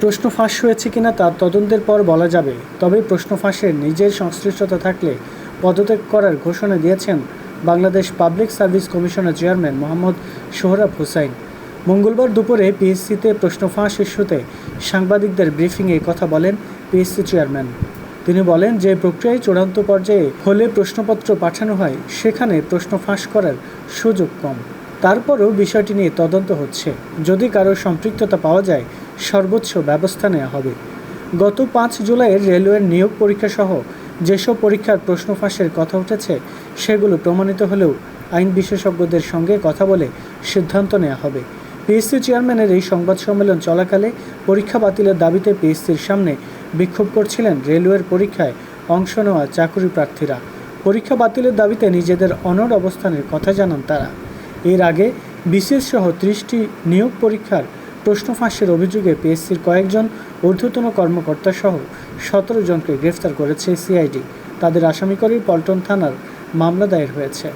প্রশ্ন ফাঁস হয়েছে কিনা তার তদন্তের পর বলা যাবে। তবে প্রশ্ন ফাঁসের নিজের সংশ্লিষ্টতা থাকলে পদত্যাগ করার ঘোষণা দিয়েছেন বাংলাদেশ পাবলিক সার্ভিস কমিশনের চেয়ারম্যান মোহাম্মদ সোহরাব হুসাইন। মঙ্গলবার দুপুরে পিএসসিতে প্রশ্ন ফাঁস ইস্যুতে সাংবাদিকদের ব্রিফিংয়ে কথা বলেন পিএসসি চেয়ারম্যান। তিনি বলেন যে প্রক্রিয়ায় চূড়ান্ত পর্যায়ে হলে প্রশ্নপত্র পাঠানো হয়, সেখানে প্রশ্ন ফাঁস করার সুযোগ কম। তারপরও বিষয়টি নিয়ে তদন্ত হচ্ছে। যদি কারও সম্পৃক্ততা পাওয়া যায় সর্বোচ্চ ব্যবস্থা নেওয়া হবে। গত পাঁচ জুলাইয়ের রেলওয়ের নিয়োগ পরীক্ষা সহ যেসব পরীক্ষার প্রশ্ন ফাঁসের কথা উঠেছে, সেগুলো প্রমাণিত হলেও আইন বিশেষজ্ঞদের সঙ্গে কথা বলে সিদ্ধান্ত নেওয়া হবে। পিএসসি চেয়ারম্যানের এই সংবাদ সম্মেলন চলাকালে পরীক্ষা বাতিলের দাবিতে পিএসসির সামনে বিক্ষোভ করছিলেন রেলওয়ের পরীক্ষায় অংশ নেওয়া চাকুরি প্রার্থীরা। পরীক্ষা বাতিলের দাবিতে নিজেদের অনড় অবস্থানের কথা জানান তারা। এর আগে বিসিএস সহ ত্রিশটি নিয়োগ পরীক্ষার প্রশ্ন ফাঁসের অভিযোগে পিএসসির কয়েকজন ঊর্ধ্বতন কর্মকর্তা সহ সতেরো জনকে গ্রেফতার করেছে সিআইডি। তাদের আসামি করেই পল্টন থানার মামলা দায়ের হয়েছে।